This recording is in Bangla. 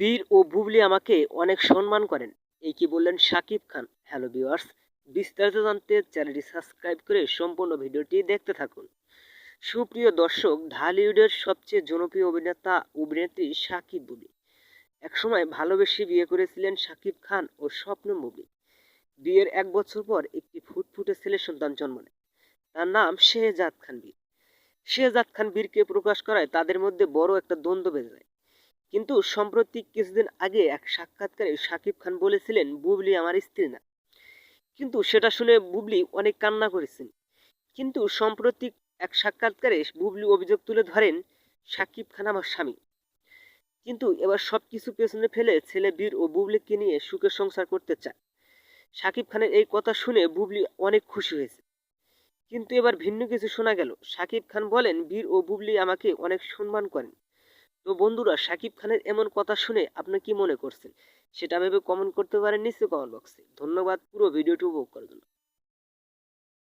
বীর ও বুবলি আমাকে অনেক সম্মান করেন। এই কি বললেন শাকিব খান? হ্যালো ভিউয়ার্স বিস্তারিত জানতে চ্যানেলটি সাবস্ক্রাইব করে সম্পূর্ণ ভিডিওটি দেখতে থাকুন। সুপ্রিয় দর্শক, ঢালিউডের সবচেয়ে জনপ্রিয় অভিনেতা অভিনেত্রী শাকিব বুবলি। একসময় ভালোবেসে বিয়ে করেছিলেন শাকিব খান ও স্বপ্ন বুবলি। বিয়ের এক বছর পর একটি ফুটফুটে ছেলে সন্তান জন্ম নেয়। তার নাম শেহজাদ খান বীর। শেহজাদ খান বীরকে প্রকাশ করায় তাদের মধ্যে বড় একটা দ্বন্দ্ব বেঁধে যায় কিন্তু সম্প্রতি কিছুদিন আগে এক সাক্ষাৎকারে শাকিব খান বলেছিলেন, বুবলি আমার স্ত্রী না। কিন্তু সেটা শুনে বুবলি অনেক কান্না করেছেন। কিন্তু সম্প্রতি এক সাক্ষাৎকারে বুবলি অভিযোগ তুলে ধরেন শাকিব খান আমার স্বামী। কিন্তু এবার সব কিছু পেছনে ফেলে ছেলে বীর ও বুবলিকে নিয়ে সুখে সংসার করতে চায়। শাকিব খানের এই কথা শুনে বুবলি অনেক খুশি হয়েছে। কিন্তু এবার ভিন্ন কিছু শোনা গেল। শাকিব খান বলেন, বীর ও বুবলি আমাকে অনেক সম্মান করেন। তো বন্ধুরা, সাকিব খানের এমন কথা শুনে আপনি কি মনে করছেন? সেটা ভেবে কমেন্ট করতে পারেন নিশ্চয় কমেন্ট বক্সে ধন্যবাদ পুরো ভিডিওটি উপভোগ করার জন্য।